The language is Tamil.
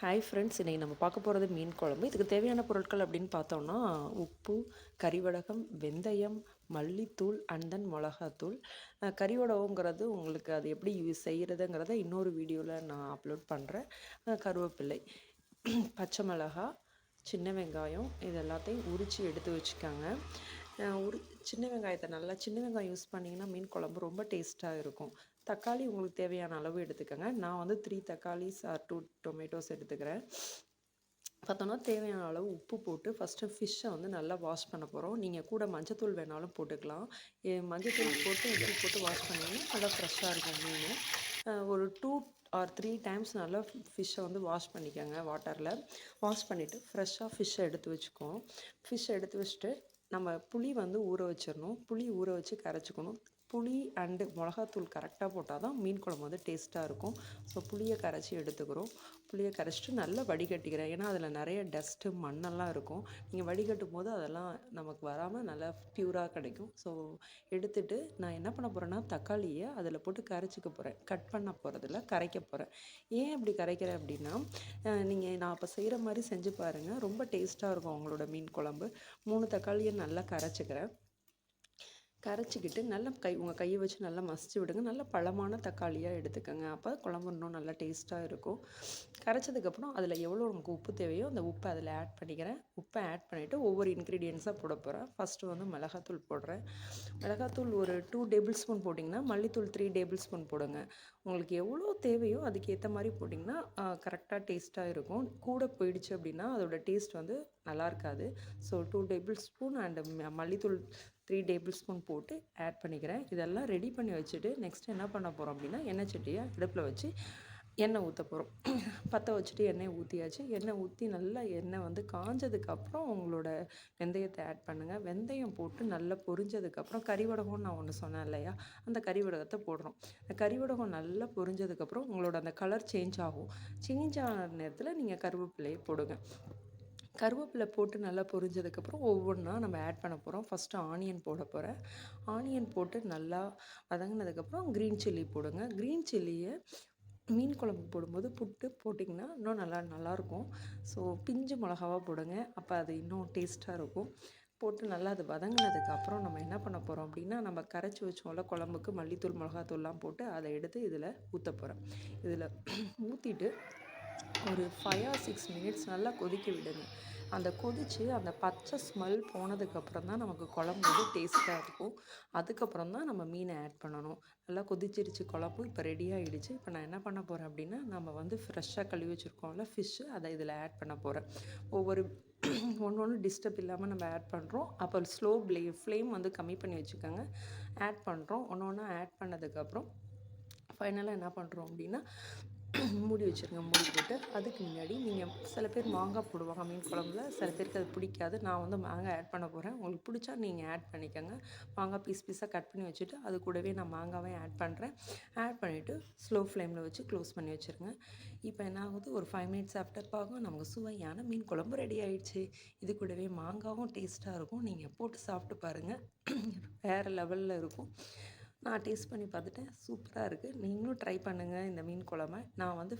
ஹாய் ஃப்ரெண்ட்ஸ் இன்றைக்கி நம்ம பார்க்க போகிறது மீன் குழம்பு. இதுக்கு தேவையான பொருட்கள் அப்படின்னு பார்த்தோம்னா உப்பு கறிவடகம் வெந்தயம் மல்லித்தூள் அண்ட் தென் மிளகாத்தூள் கறிவடகங்கிறது உங்களுக்கு அது எப்படி யூஸ் செய்கிறதுங்கிறத இன்னொரு வீடியோவில் நான் அப்லோட் பண்ணுறேன் கருவேப்பிள்ளை பச்சை மிளகா சின்ன வெங்காயம் இது எல்லாத்தையும் உரித்து எடுத்து வச்சுக்கோங்க. அஹ் உரி சின்ன வெங்காயத்தை நல்லா சின்ன வெங்காயம் யூஸ் பண்ணிங்கன்னா மீன் குழம்பு ரொம்ப டேஸ்ட்டாக இருக்கும். தக்காளி உங்களுக்கு தேவையான அளவு எடுத்துக்கோங்க. நான் வந்து த்ரீ தக்காளிஸ் ஆர் டூ டொமேட்டோஸ் எடுத்துக்கிறேன். பார்த்தோன்னா தேவையான அளவு உப்பு போட்டு ஃபஸ்ட்டு ஃபிஷ்ஷை வந்து நல்லா வாஷ் பண்ண போகிறோம் நீங்கள் கூட மஞ்சத்தூள் வேணாலும் போட்டுக்கலாம். ஏ- மஞ்சத்தூள் போட்டு உப்பு போட்டு வாஷ் பண்ணிங்கன்னா நல்லா ஃப்ரெஷ்ஷாக இருக்கும் மீன். ஒரு டூ ஆர் த்ரீ டைம்ஸ் நல்லா ஃபிஷ்ஷை வந்து வாஷ் பண்ணிக்கோங்க வாட்டரில் வாஷ் பண்ணிவிட்டு ஃப்ரெஷ்ஷாக ஃபிஷ்ஷை எடுத்து வச்சுக்கோம் ஃபிஷ்ஷை எடுத்து வச்சுட்டு நம்ம புளி வந்து ஊற வச்சிடணும் புளி ஊற வச்சு கரைச்சிக்கணும். புளி அண்டு மிளகாத்தூள் கரெக்டாக போட்டால் தான் மீன் குழம்பு வந்து டேஸ்ட்டாக இருக்கும். ஸோ புளியை கரைச்சி எடுத்துக்கிறோம். புளியை கரைச்சிட்டு நல்லா வடிகட்டிக்கிறேன். ஏன்னா அதில் நிறைய டஸ்ட்டு மண்ணெல்லாம் இருக்கும். நீங்கள் வடிகட்டும் போது அதெல்லாம் நமக்கு வராமல் நல்லா ப்யூராக கிடைக்கும். ஸோ எடுத்துட்டு நான் என்ன பண்ண போகிறேன்னா தக்காளியை அதில் போட்டு கரைச்சிக்க போகிறேன் கட் பண்ண போகிறதில்ல கரைக்க போகிறேன் ஏன் இப்படி கரைக்கிறேன் அப்படின்னா நீங்கள் நான் அப்போ செய்கிற மாதிரி செஞ்சு பாருங்கள் ரொம்ப டேஸ்ட்டாக இருக்கும் உங்களோட மீன் குழம்பு. மூணு தக்காளியை நல்லா கரைச்சிக்கிறேன். கரைச்சிக்கிட்டு நல்லா கை உங்கள் கையை வச்சு நல்லா மசிச்சு விடுங்க. நல்ல பழமான தக்காளியாக எடுத்துக்கோங்க. அப்போ குழம்பு இன்னும் நல்லா டேஸ்ட்டாக இருக்கும். கரைச்சதுக்கப்புறம் அதில் எவ்வளோ நமக்கு உப்பு தேவையோ அந்த உப்பை அதில் ஆட் பண்ணிக்கிறேன். உப்பை ஆட் பண்ணிவிட்டு ஒவ்வொரு இன்க்ரீடியன்ஸாக போட போகிறேன் ஃபஸ்ட்டு வந்து மிளகாத்தூள் போடுறேன். மிளகாத்தூள் ஒரு டூ டேபிள் ஸ்பூன் போட்டிங்கன்னா மல்லித்தூள் த்ரீ டேபிள் ஸ்பூன் போடுங்க. உங்களுக்கு எவ்வளோ தேவையோ அதுக்கேற்ற மாதிரி போட்டிங்கன்னா கரெக்டாக டேஸ்ட்டாக இருக்கும். கூட போயிடுச்சு அப்படின்னா அதோட டேஸ்ட் வந்து நல்லா இருக்காது. So two tablespoon and மல்லித்தூள் த்ரீ டேபிள் ஸ்பூன் போட்டு ஆட் பண்ணிக்கிறேன். இதெல்லாம் ரெடி பண்ணி வச்சுட்டு நெக்ஸ்ட் என்ன பண்ண போகிறோம் அப்படின்னா எண்ணெய் சட்டியை அடுப்பில் வச்சு எண்ணெய் ஊற்ற போகிறோம் பற்ற வச்சுட்டு எண்ணெய் ஊற்றியாச்சு எண்ணெய் ஊற்றி நல்லா எண்ணெய் வந்து காஞ்சதுக்கப்புறம் உங்களோட வெந்தயத்தை ஆட் பண்ணுங்கள் வெந்தயம் போட்டு நல்லா பொரிஞ்சதுக்கப்புறம் கறிவடகம்னு நான் ஒன்று சொன்னேன் இல்லையா? அந்த கறிவடகத்தை போடுறோம். அந்த கறிவடகம் நல்லா பொரிஞ்சதுக்கப்புறம் உங்களோட அந்த கலர் சேஞ்ச் ஆகும். சேஞ்ச் ஆன நேரத்தில் நீங்கள் கருவேப்பிலையை போடுங்க. கருவேப்பிலை போட்டு நல்லா பொரிஞ்சதுக்கப்புறம் ஒவ்வொன்றா நம்ம ஆட் பண்ண போகிறோம் ஃபஸ்ட்டு ஆனியன் போட போகிறேன் ஆனியன் போட்டு நல்லா வதங்கினதுக்கப்புறம் க்ரீன் சில்லி போடுங்க. க்ரீன் சில்லியை மீன் குழம்பு போடும்போது புட்டு போட்டிங்கன்னா இன்னும் நல்லா நல்லாயிருக்கும் ஸோ பிஞ்சு மிளகாவாக போடுங்க. அப்போ அது இன்னும் டேஸ்ட்டாக இருக்கும். போட்டு நல்லா அது வதங்கினதுக்கு அப்புறம் நம்ம என்ன பண்ண போகிறோம் அப்படின்னா நம்ம கரைச்சி வச்சோம்ல குழம்புக்கு மல்லித்தூள் மிளகாத்தூள்லாம் போட்டு அதை எடுத்து இதில் ஊற்ற போகிறேன் இதில் ஊற்றிட்டு ஒரு ஃபைவ் ஆர் சிக்ஸ் மினிட்ஸ் நல்லா கொதிக்க விடுங்க. அந்த கொதித்து அந்த பச்சை ஸ்மெல் போனதுக்கப்புறம் தான் நமக்கு குழம்பு வந்து டேஸ்ட்டாக இருக்கும். அதுக்கப்புறம் தான் நம்ம மீனை ஆட் பண்ணணும். நல்லா கொதிச்சிருச்சு குழம்பு இப்போ ரெடி ஆகிடுச்சு இப்போ நான் என்ன பண்ண போகிறேன் அப்படின்னா நம்ம வந்து ஃப்ரெஷ்ஷாக கழுவி வச்சுருக்கோம்ல ஃபிஷ்ஷு அதை இதில் ஆட் பண்ண போகிறேன் ஒவ்வொரு ஒன்று ஒன்று டிஸ்டர்ப் இல்லாமல் நம்ம ஆட் பண்ணுறோம் அப்போ ஸ்லோ ப்ளே ஃப்ளேம் வந்து கம்மி பண்ணி வச்சுக்கோங்க. ஆட் பண்ணுறோம் ஒன்று ஒன்றா ஆட் பண்ணதுக்கப்புறம் ஃபைனலாக என்ன பண்ணுறோம் அப்படின்னா மூடி வச்சுருங்க மூடி போட்டு. அதுக்கு முன்னாடி நீங்கள் சில பேர் மாங்காய் போடுவாங்க மீன் குழம்புல. சில பேருக்கு அது பிடிக்காது. நான் வந்து மாங்காய் ஆட் பண்ண போகிறேன் உங்களுக்கு பிடிச்சா நீங்கள் ஆட் பண்ணிக்கோங்க. மாங்காய் பீஸ் பீஸாக கட் பண்ணி வச்சுட்டு அது கூடவே நான் மாங்காவை ஆட் பண்ணுறேன் ஆட் பண்ணிவிட்டு ஸ்லோ ஃப்ளேமில் வச்சு க்ளோஸ் பண்ணி வச்சுருங்க. இப்போ என்ன ஆகுது? ஒரு ஃபைவ் மினிட்ஸ் ஆஃப்டர் பார்க்கும் நமக்கு சுவையான மீன் குழம்பு ரெடி ஆகிடுச்சு இது கூடவே மாங்காவும் டேஸ்ட்டாக இருக்கும். நீங்கள் போட்டு சாப்பிட்டு பாருங்கள் வேறு லெவலில் இருக்கும். நான் டேஸ்ட் பண்ணி பார்த்துட்டேன். சூப்பராக இருக்குது நீங்களும் ட்ரை பண்ணுங்கள் இந்த மீன் குழம்ப. நான் வந்து